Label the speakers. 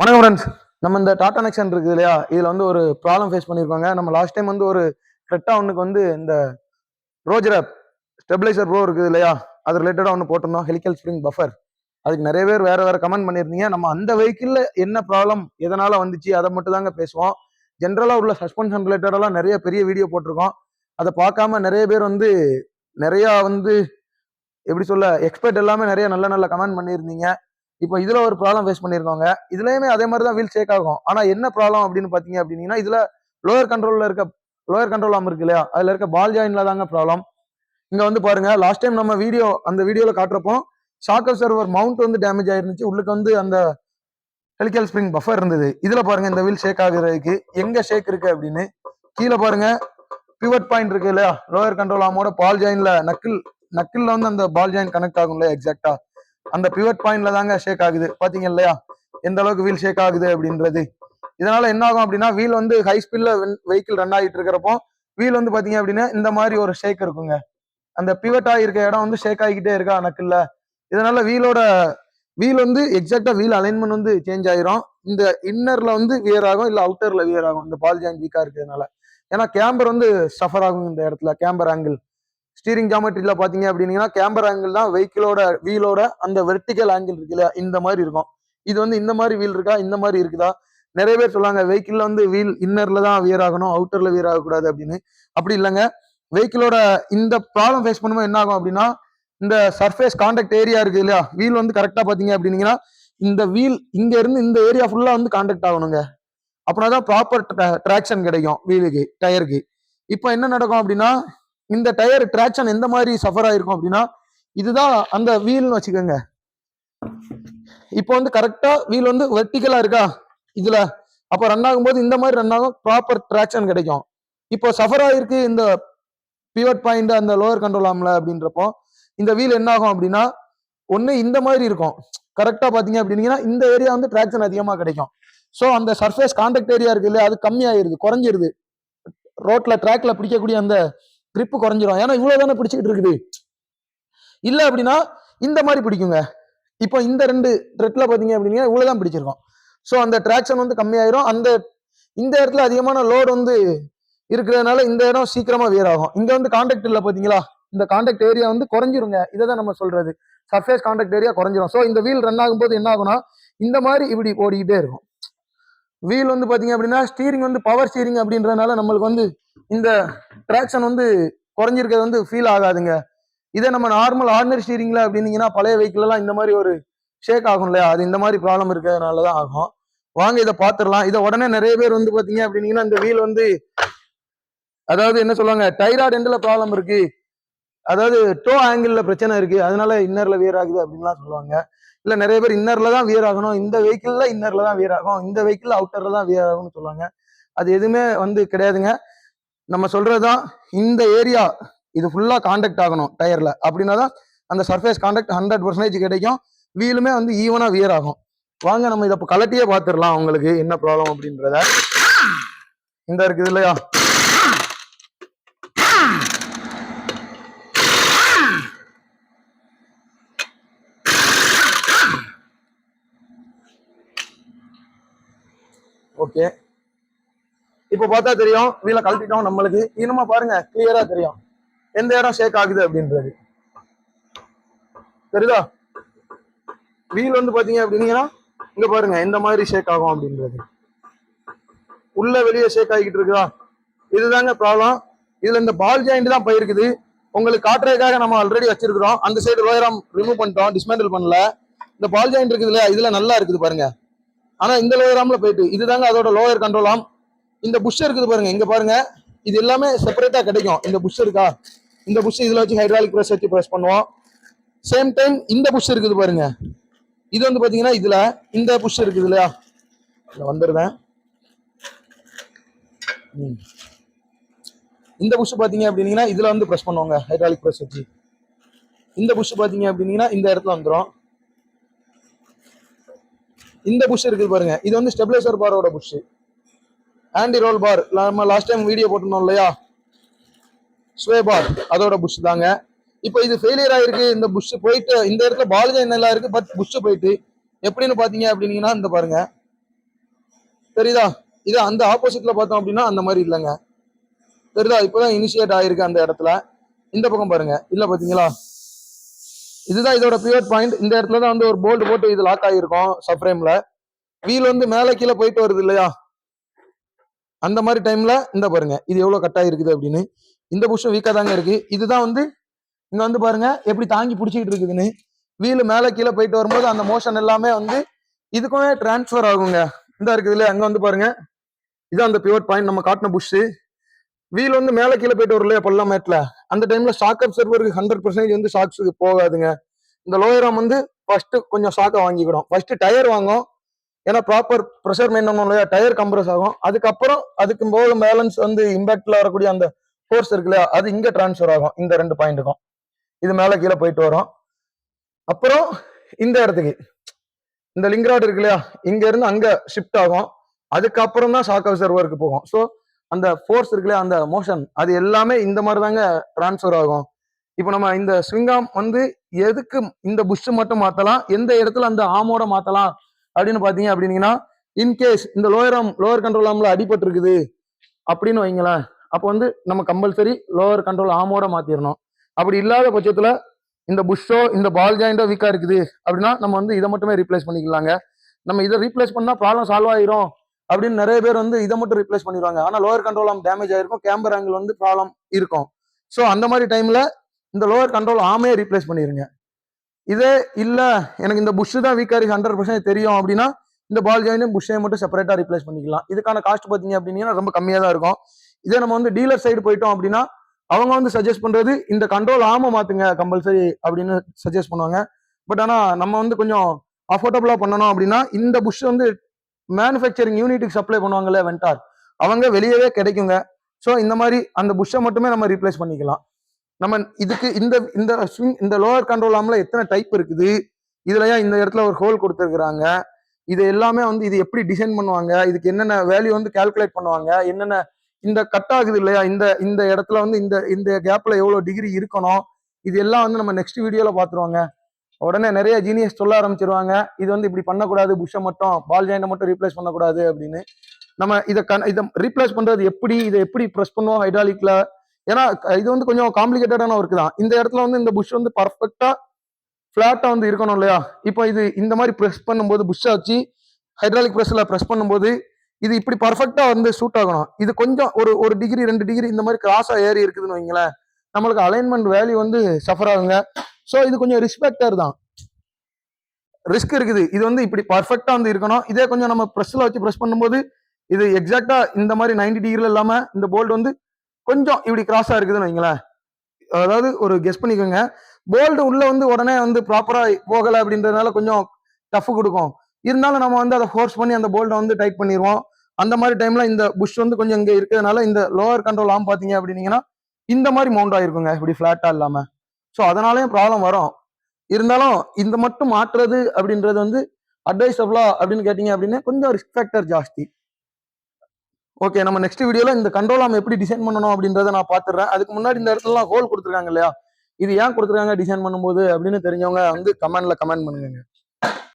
Speaker 1: வணக்கம் ஃப்ரெண்ட்ஸ் நம்ம இந்த டாடா நெக்ஷன் இருக்குது இல்லையா? இதில் வந்து ஒரு ப்ராப்ளம் ஃபேஸ் பண்ணியிருக்காங்க நம்ம லாஸ்ட் டைம் வந்து ஒரு கரெக்டாக ஒன்றுக்கு வந்து இந்த ரோஜரப் ஸ்டெபிளைசர் ப்ரோ இருக்குது இல்லையா? அது ரிலேட்டடாக ஒன்று போட்டிருந்தோம். ஹெலிக்கல் ஸ்ப்ரிங் பஃபர் அதுக்கு நிறைய பேர் வேறு வேறு கமெண்ட் பண்ணியிருந்தீங்க. நம்ம அந்த வெஹிக்கிளில் என்ன ப்ராப்ளம் எதனால் வந்துச்சு அதை மட்டும் தாங்க பேசுவோம். ஜென்ரலாக உள்ள சஸ்பென்ஷன் ரிலேட்டடெல்லாம் நிறைய பெரிய வீடியோ போட்டிருக்கோம். அதை பார்க்காம நிறைய பேர் வந்து நிறையா வந்து எப்படி சொல்ல எக்ஸ்பர்ட் எல்லாமே நிறைய நல்ல நல்ல கமெண்ட் பண்ணியிருந்தீங்க. இப்போ இதுல ஒரு ப்ராப்ளம் ஃபேஸ் பண்ணியிருக்காங்க இதுலயுமே அதே மாதிரி தான் வீல் ஷேக் ஆகும். ஆனா என்ன ப்ராப்ளம் அப்படின்னு பாத்தீங்க அப்படின்னா இதுல லோயர் கண்ட்ரோல்ல இருக்க லோயர் கண்ட்ரோல் ஆம் இருக்கு இல்லையா? அதுல இருக்க பால் ஜாயின்ல தாங்க ப்ராப்ளம் இங்க வந்து பாருங்க லாஸ்ட் டைம் நம்ம வீடியோ அந்த வீடியோல காட்டுறப்போ ஷாக்கர் சர்வர் மவுண்ட் வந்து டேமேஜ் ஆயிருந்துச்சு. உள்ளுக்கு வந்து அந்த ஹெலிக்கல் ஸ்ப்ரிங் பஃபர் இருந்தது. இதுல பாருங்க இந்த வீல் ஷேக் ஆகுறதுக்கு எங்க ஷேக் இருக்கு அப்படின்னு. கீழே பாருங்க பிவட் பாயிண்ட் இருக்கு இல்லையா? லோயர் கண்ட்ரோல் ஆமோட பால் ஜாயின்ல நக்கில் நக்கில்ல வந்து அந்த பால் ஜாயின் கனெக்ட் ஆகும் இல்லையா எக்ஸாக்டா அந்த பிவட் பாயிண்ட்ல தாங்க ஷேக் ஆகுது. பாத்தீங்க இல்லையா? எந்த அளவுக்கு வீல் ஷேக் ஆகுது அப்படின்றது. இதனால என்ன ஆகும் அப்படின்னா வீல் வந்து ஹை ஸ்பீட்ல வெஹிக்கிள் ரன் ஆகிட்டு இருக்கிறப்போ வீல் வந்து பாத்தீங்க அப்படின்னா இந்த மாதிரி ஒரு ஷேக் இருக்குங்க. அந்த பிவட் ஆகிருக்க இடம் வந்து ஷேக் ஆகிக்கிட்டே இருக்கா நக்கில்ல இதனால வீலோட வீல் வந்து எக்ஸாக்டா வீல் அலைன்மெண்ட் வந்து சேஞ்ச் ஆயிரும். இந்த இன்னர்ல வந்து வியர் ஆகும் இல்ல அவுட்டர்ல வியர் ஆகும். இந்த பால் ஜாயின் வீக்கா இருக்கிறதுனால. ஏன்னா கேம்பர் வந்து சஃபர் ஆகும் இந்த இடத்துல கேம்பர் ஆங்கிள் ஸ்டீரிங் ஜாமெட்ரியில் பார்த்தீங்க அப்படின்னீங்கன்னா கேம்பர் ஆங்கிள் தான் வெஹிக்கிளோட வீலோட அந்த வெர்டிக்கல் ஆங்கிள் இருக்குல்ல இந்த மாதிரி இருக்கும். இது வந்து இந்த மாதிரி வீல் இருக்கா? இந்த மாதிரி இருக்குதா? நிறைய பேர் சொல்லுவாங்க வெஹிக்கிளில் வந்து வீல் இன்னர்ல தான் வியர் ஆகணும் அவுட்டர்ல வியர் ஆகக்கூடாது அப்படின்னு. அப்படி இல்லைங்க. வெஹிக்கிளோட இந்த ப்ராப்ளம் ஃபேஸ் பண்ணும்போது என்ன ஆகும் அப்படின்னா இந்த சர்ஃபேஸ் கான்டாக்ட் ஏரியா இருக்கு இல்லையா? வீல் வந்து கரெக்டாக பார்த்தீங்க அப்படின்னீங்கன்னா இந்த வீல் இங்க இருந்து இந்த ஏரியா ஃபுல்லா வந்து கான்டாக்ட் ஆகணுங்க. அப்படின்னா தான் ப்ராப்பர் ட்ராக்ஷன் கிடைக்கும் வீலுக்கு டயருக்கு இப்போ என்ன நடக்கும் அப்படின்னா இந்த டயர் ட்ராக்ஷன் எந்த மாதிரி சஃபர் ஆயிருக்கும் அப்படின்னா இதுதான் அந்த வீல்னு வச்சுக்கோங்க. இப்போ வந்து கரெக்டா வீல் வந்து வெர்டிக்கலா இருக்கா? இதுல. அப்போ ரன் ஆகும்போது இந்த மாதிரி ரன் ஆகும் ப்ராப்பர் ட்ராக்ஷன் கிடைக்கும். இப்போ சஃபர் ஆயிருக்கு இந்த பிவட் பாயிண்ட் அந்த லோவர் கண்ட்ரோல் ஆம்ல அப்படின்றப்போ இந்த வீல் என்ன ஆகும் அப்படின்னா ஒண்ணு இந்த மாதிரி இருக்கும். கரெக்டா பாத்தீங்க அப்படின்னீங்கன்னா இந்த ஏரியா வந்து ட்ராக்ஷன் அதிகமா கிடைக்கும். ஸோ அந்த சர்ஃபேஸ் கான்டாக்ட் ஏரியா இருக்கு இல்லையா அது கம்மியாயிருது குறைஞ்சிருது. ரோட்ல ட்ராக்ல பிடிக்கக்கூடிய அந்த கிரிப்பு குறைஞ்சிரும். ஏன்னா இவ்வளவு தானே பிடிச்சிக்கிட்டு இருக்குது. இல்லை அப்படின்னா இந்த மாதிரி பிடிக்குங்க. இப்போ இந்த ரெண்டு ட்ரெட்ல பார்த்தீங்க அப்படின்னா இவ்வளோ தான் பிடிச்சிருக்கும். ஸோ அந்த ட்ராக்ஷன் வந்து கம்மியாயிரும். அந்த இந்த இடத்துல அதிகமான லோடு வந்து இருக்கிறதுனால இந்த இடம் சீக்கிரமா வியர் ஆகும். இங்க வந்து கான்டாக்ட் இல்லை பார்த்தீங்களா? இந்த கான்டாக்ட் ஏரியா வந்து குறைஞ்சிருங்க. இதை தான் நம்ம சொல்றது. சர்ஃபேஸ் கான்டாக்ட் ஏரியா குறைஞ்சிரும். ஸோ இந்த வீல் ரன் ஆகும்போது என்ன ஆகும்னா இந்த மாதிரி இப்படி ஓடிக்கிட்டே இருக்கும். வீல் வந்து பார்த்தீங்க அப்படின்னா ஸ்டீரிங் வந்து பவர் ஸ்டீரிங் அப்படின்றதுனால நம்மளுக்கு வந்து இந்த ட்ராக்ஷன் வந்து குறைஞ்சிருக்கிறது வந்து ஃபீல் ஆகாதுங்க. இதே நம்ம நார்மல் ஆர்டினரி ஸ்டீரிங்ல அப்படின்னீங்கன்னா பழைய வெஹிக்கிள்லாம் இந்த மாதிரி ஒரு ஷேக் ஆகும் இல்லையா? அது இந்த மாதிரி ப்ராப்ளம் இருக்கிறதுனால தான் ஆகும். வாங்க இதை பார்த்துடலாம். இதை உடனே நிறைய பேர் வந்து பார்த்தீங்க அப்படின்னீங்கன்னா இந்த வீல் வந்து அதாவது என்ன சொல்லுவாங்க டைராய்டு எண்டில் ப்ராப்ளம் இருக்குது அதாவது டோ ஆங்கிள் பிரச்சனை இருக்கு. அதனால இன்னர்ல வியர் ஆகுது அப்படின்லாம் சொல்லுவாங்க. இல்ல நிறைய பேர் இன்னர்ல தான் வியர் ஆகணும். இந்த வெஹிக்கிள்ல இன்னர்ல தான் வியர் ஆகும். இந்த வெஹிக்கிள் அவுட்டர்ல தான் வியர் ஆகும்னு சொல்லுவாங்க. அது எதுவுமே வந்து கிடையாதுங்க. நம்ம சொல்றதுதான் இந்த ஏரியா இது ஃபுல்லா காண்டாக்ட் ஆகணும் டயர்ல அப்படின்னா தான் அந்த சர்ஃபேஸ் காண்டாக்ட் ஹண்ட்ரட் பர்சன்டேஜ் கிடைக்கும். வீலுமே வந்து ஈவனா வியர் ஆகும். வாங்க நம்ம இதை கலட்டியே பார்த்துடலாம். உங்களுக்கு என்ன ப்ராப்ளம் அப்படின்றத. இந்த இருக்குது இல்லையா? ஓகே இப்போ பார்த்தா தெரியும் வீல கழட்டிட்டோம் நம்மளுக்கு. இனிமே பாருங்க கிளியரா தெரியும். எந்த இடம் ஷேக் ஆகுது அப்படின்றது. தெரியுதா? வீல் வந்து பாத்தீங்க அப்படின்னீங்கன்னா இங்க பாருங்க எந்த மாதிரி ஷேக் ஆகும் அப்படின்றது. உள்ள வெளியே ஷேக் ஆகிக்கிட்டு இருக்குதா? இதுதாங்க ப்ராப்ளம் இதுல இந்த பால் ஜாயிண்ட் தான் போயிருக்குது. உங்களுக்கு காட்டுறதுக்காக நம்ம ஆல்ரெடி வச்சிருக்கிறோம். அந்த சைடு லோயரம் ரிமூவ் பண்ணிட்டோம் டிஸ்மேண்டில் பண்ணல. இந்த பால் ஜாயிண்ட் இருக்குது இல்லையா? இதுல நல்லா இருக்குது பாருங்க. ஆனா இந்த லோயராம்ல போயிட்டு இதுதாங்க அதோட லோயர் கண்ட்ரோல் ஆம் இந்த புஷ் இருக்குது பாருங்க இங்க பாருங்க. இது எல்லாமே செப்பரேட்டா கிடைக்கும். இந்த புஷ் இருக்கா? இந்த புஷ் இதுல வச்சு ஹைட்ராலிக் ப்ரெஸ் வச்சு ப்ரெஸ் பண்ணுவோம். சேம் டைம் இந்த புஷ் இருக்குது பாருங்க. இது வந்து பாத்தீங்கன்னா இதுல இந்த புஷ் இருக்குது இல்லையா? இதுல வந்துருவேன். ம். இந்த புஷ் பாத்தீங்க அப்படின்னீங்கன்னா இதுல வந்து ப்ரெஸ் பண்ணுவாங்க ஹைட்ராலிக் ப்ரெஸ் வச்சு. இந்த புஷ் பாத்தீங்க அப்படின்னீங்கன்னா இந்த இடத்துல வந்துடும் இந்த புஷ் இருக்குது பாருங்க. இது வந்து ஸ்டெபிலைசர் பாரோட புஷ் ஆன்டி ரோல் பார் நம்ம லாஸ்ட் டைம் வீடியோ போட்டிருந்தோம் இல்லையா? ஸ்வே பார் அதோட புஷ் தாங்க. இப்போ இது ஃபெயிலியர் ஆயிருக்கு. இந்த புஷ் போயிட்டு இந்த இடத்துல பால் ஜாயின் நல்லா இருக்கு பட் புஷ் போயிட்டு. எப்படின்னு பாத்தீங்க அப்படின்னீங்கன்னா இந்த பாருங்க. தெரியுதா? இது அந்த ஆப்போசிட்ல பார்த்தோம் அப்படின்னா அந்த மாதிரி இல்லைங்க. தெரியுதா? இப்போதான் இனிஷியேட் ஆயிருக்கு அந்த இடத்துல. இந்த பக்கம் பாருங்க. இல்ல பாத்தீங்களா? இதுதான் இதோட பியூர் பாயிண்ட் இந்த இடத்துல தான் வந்து ஒரு போல்ட் போட்டு இது லாக் ஆகிருக்கும் சப்ரேம்ல வீல் வந்து மேலே கீழே போயிட்டு வருது இல்லையா? அந்த மாதிரி டைம்ல இந்த பாருங்க இது எவ்வளோ கட் ஆகிருக்குது அப்படின்னு. இந்த புஷம் வீக்காக தாங்க இருக்கு. இதுதான் வந்து இங்கே வந்து பாருங்க எப்படி தாங்கி பிடிச்சிக்கிட்டு இருக்குதுன்னு. வீல் மேலே கீழே போயிட்டு வரும்போது அந்த மோஷன் எல்லாமே வந்து இதுக்குமே டிரான்ஸ்ஃபர் ஆகுங்க. இந்த இருக்குது இல்லையா? அங்கே வந்து பாருங்க. இதான் அந்த பியூர் பாயிண்ட் நம்ம காட்டின புஷ்ஷு வீல் வந்து மேலே கீழே போயிட்டு வரும் இல்லையா பள்ளம் மேட்டில்? அந்த டைம்ல ஷாக் அப்சர்வருக்கு ஹண்ட்ரட் பர்சன்டேஜ் வந்து ஷாக்ஸுக்கு போகாதுங்க. இந்த லோயரம் வந்து ஃபர்ஸ்ட் கொஞ்சம் ஷாக்கை வாங்கிக்கிடும். ஃபர்ஸ்ட் டயர் வாங்கும் ஏன்னா ப்ராப்பர் ப்ரெஷர் மெயின் பண்ணணும் இல்லையா? டயர் கம்ப்ரஸ் ஆகும். அதுக்கப்புறம் அதுக்கு போக பேலன்ஸ் வந்து இம்பாக்ட்ல வரக்கூடிய அந்த ஃபோர்ஸ் இருக்கு இல்லையா? அது இங்க டிரான்ஸ்ஃபர் ஆகும். இந்த ரெண்டு பாயிண்ட்டுக்கும் இது மேலே கீழே போயிட்டு வரும். அப்புறம் இந்த இடத்துக்கு. இந்த லிங்க் ராட் இருக்கு இல்லையா? இங்க இருந்து அங்க ஷிஃப்ட் ஆகும். அதுக்கப்புறம் தான் ஷாக் அப்சர்வருக்கு போகும். ஸோ அந்த ஃபோர்ஸ் இருக்குல்ல அந்த மோஷன் அது எல்லாமே இந்த மாதிரி தாங்க டிரான்ஸ்ஃபர் ஆகும். இப்போ நம்ம இந்த ஸ்விங்காம் வந்து எதுக்கு இந்த புஷ் மட்டும் மாற்றலாம் எந்த இடத்துல அந்த ஆமோட மாற்றலாம் அப்படின்னு பார்த்தீங்க அப்படின்னீங்கன்னா இன்கேஸ் இந்த லோயர் ஆம் லோயர் கண்ட்ரோல் ஆம்ல அடிபட்டு இருக்குது அப்படின்னு வைங்களேன் அப்போ வந்து நம்ம கம்பல்சரி லோவர் கண்ட்ரோல் ஆமோட மாற்றிடணும் அப்படி இல்லாத பட்சத்தில் இந்த புஷ்ஷோ இந்த பால் ஜாயிண்டோ வீக்காக இருக்குது அப்படின்னா நம்ம வந்து இதை மட்டுமே ரீப்ளேஸ் பண்ணிக்கலாங்க. நம்ம இதை ரீப்ளேஸ் பண்ணால் ப்ராப்ளம் சால்வ் ஆயிரும். அப்படின்னு நிறைய பேர் வந்து இதை மட்டும் ரிப்ளேஸ் பண்ணிடுவாங்க. ஆனால் லோயர் கண்ட்ரோல் ஆம் டேமேஜ் ஆயிருக்கும் கேம்பர் ஆங்கிள் வந்து ப்ராப்ளம் இருக்கும். ஸோ அந்த மாதிரி டைம்ல இந்த லோயர் கண்ட்ரோல் ஆமே ரீப்ளேஸ் பண்ணிடுங்க இதே இல்லை எனக்கு இந்த புஷ் தான் வீக்கா இருக்கு ஹண்ட்ரட் பர்சன்ட் தெரியும் அப்படின்னா இந்த பால் ஜாயினும் புஷ்ஷையும் மட்டும் செப்பரேட்டாக ரீப்ளேஸ் பண்ணிக்கலாம். இதுக்கான காஸ்ட் பார்த்தீங்க அப்படின்னா ரொம்ப கம்மியாக தான் இருக்கும். இதே நம்ம வந்து டீலர் சைடு போயிட்டோம் அப்படின்னா அவங்க வந்து சஜஸ்ட் பண்றது இந்த கண்ட்ரோல் ஆம மாத்துங்க கம்பல்சரி அப்படின்னு சஜஸ்ட் பண்ணுவாங்க. பட் ஆனால் நம்ம வந்து கொஞ்சம் அஃபோர்டபுளாக பண்ணணும் அப்படின்னா இந்த புஷ் வந்து மேனுஃபேக்சரிங் யூனிட்டுக்கு சப்ளை பண்ணுவாங்கல்ல வென்டார் அவங்க வெளியவே கிடைக்குங்க. ஸோ இந்த மாதிரி அந்த புஷ்ஷை மட்டுமே நம்ம ரீப்ளேஸ் பண்ணிக்கலாம். நம்ம இதுக்கு இந்த இந்த ஸ்விங் இந்த லோவர் கண்ட்ரோல் ஆம்ல எத்தனை டைப் இருக்குது? இதுலயா இந்த இடத்துல ஒரு ஹோல் கொடுத்துருக்குறாங்க? இது எல்லாமே வந்து இது எப்படி டிசைன் பண்ணுவாங்க? இதுக்கு என்னென்ன வேல்யூ வந்து கால்குலேட் பண்ணுவாங்க? என்னென்ன இந்த கட் ஆகுது இல்லையா? இந்த இந்த இடத்துல வந்து இந்த இந்த கேப்ல எவ்வளோ டிகிரி இருக்கணும்? இது எல்லாம் வந்து நம்ம நெக்ஸ்ட் வீடியோல பாத்துருவாங்க உடனே நிறைய ஜீனியஸ் சொல்ல ஆரம்பிச்சிருவாங்க. இது வந்து இப்படி பண்ணக்கூடாது புஷ்ஷை மட்டும் பால் ஜாயிண்டை மட்டும் ரீப்ளேஸ் பண்ணக்கூடாது அப்படின்னு. நம்ம இதை கண் இதை ரீப்ளேஸ் பண்ணுறது எப்படி இதை எப்படி ப்ரெஸ் பண்ணுவோம் ஹைட்ராலிக்கில் ஏன்னா இது வந்து கொஞ்சம் காம்ப்ளிகேட்டடான ஒர்க் தான். இந்த இடத்துல வந்து இந்த புஷ் வந்து பர்ஃபெக்டாக ஃப்ளாட்டாக வந்து இருக்கணும் இல்லையா? இப்போ இது இந்த மாதிரி ப்ரெஸ் பண்ணும்போது புஷ்ஷை வச்சு ஹைட்ராலிக் ப்ரெஸ்ஸில் ப்ரெஸ் பண்ணும்போது இது இப்படி பர்ஃபெக்டாக வந்து சூட் ஆகணும். இது கொஞ்சம் ஒரு ஒரு டிகிரி ரெண்டு டிகிரி இந்த மாதிரி கிராஸாக ஏறி இருக்குதுன்னு வைங்களேன் நம்மளுக்கு அலைன்மெண்ட் வேல்யூ வந்து சஃபர் ஆகுங்க. ஸோ இது கொஞ்சம் ரிஸ்பெக்டர் தான். ரிஸ்க் இருக்குது. இது வந்து இப்படி பர்ஃபெக்டாக வந்து இருக்கணும். இதே கொஞ்சம் நம்ம ப்ரெஸ்ஸில் வச்சு ப்ரெஸ் பண்ணும்போது இது எக்ஸாக்டாக இந்த மாதிரி நைன்டி டிகிரியில் இல்லாமல் இந்த போல்ட் வந்து கொஞ்சம் இப்படி கிராஸாக இருக்குதுன்னு வைங்களேன். அதாவது ஒரு கெஸ் பண்ணிக்கோங்க. போல்டு உள்ளே வந்து உடனே வந்து ப்ராப்பராக போகலை அப்படின்றதுனால கொஞ்சம் டஃப் கொடுக்கும். இருந்தாலும் நம்ம வந்து அதை ஃபோர்ஸ் பண்ணி அந்த போல்ட்டை வந்து டைட் பண்ணிடுவோம். அந்த மாதிரி டைம்ல இந்த புஷ் வந்து கொஞ்சம் இங்கே இருக்கிறதுனால இந்த லோவர் கண்ட்ரோல் ஆம் பார்த்தீங்க அப்படின்னீங்கன்னா இந்த மாதிரி மவுண்ட் ஆயிருக்குங்க. இப்படி ஃப்ளாட்டாக இல்லாமல் ஸோ அதனாலேயும் ப்ராப்ளம் வரும். இருந்தாலும் இந்த மட்டும் மாற்றுறது அப்படின்றது வந்து அட்வைசபிளா அப்படின்னு கேட்டிங்க அப்படின்னா கொஞ்சம் ரிஸ்க் ஃபேக்டர் ஜாஸ்தி. ஓகே நம்ம நெக்ஸ்ட் வீடியோவில் இந்த கண்ட்ரோல் நம்ம எப்படி டிசைன் பண்ணணும் அப்படின்றத நான் பார்த்துடுறேன். அதுக்கு முன்னாடி இந்த இடத்துலலாம் ஹோல் கொடுத்துருக்காங்க இல்லையா? இது ஏன் கொடுத்துருக்காங்க டிசைன் பண்ணும்போது அப்படின்னு தெரிஞ்சவங்க வந்து கமெண்ட்ல கமெண்ட் பண்ணுங்க.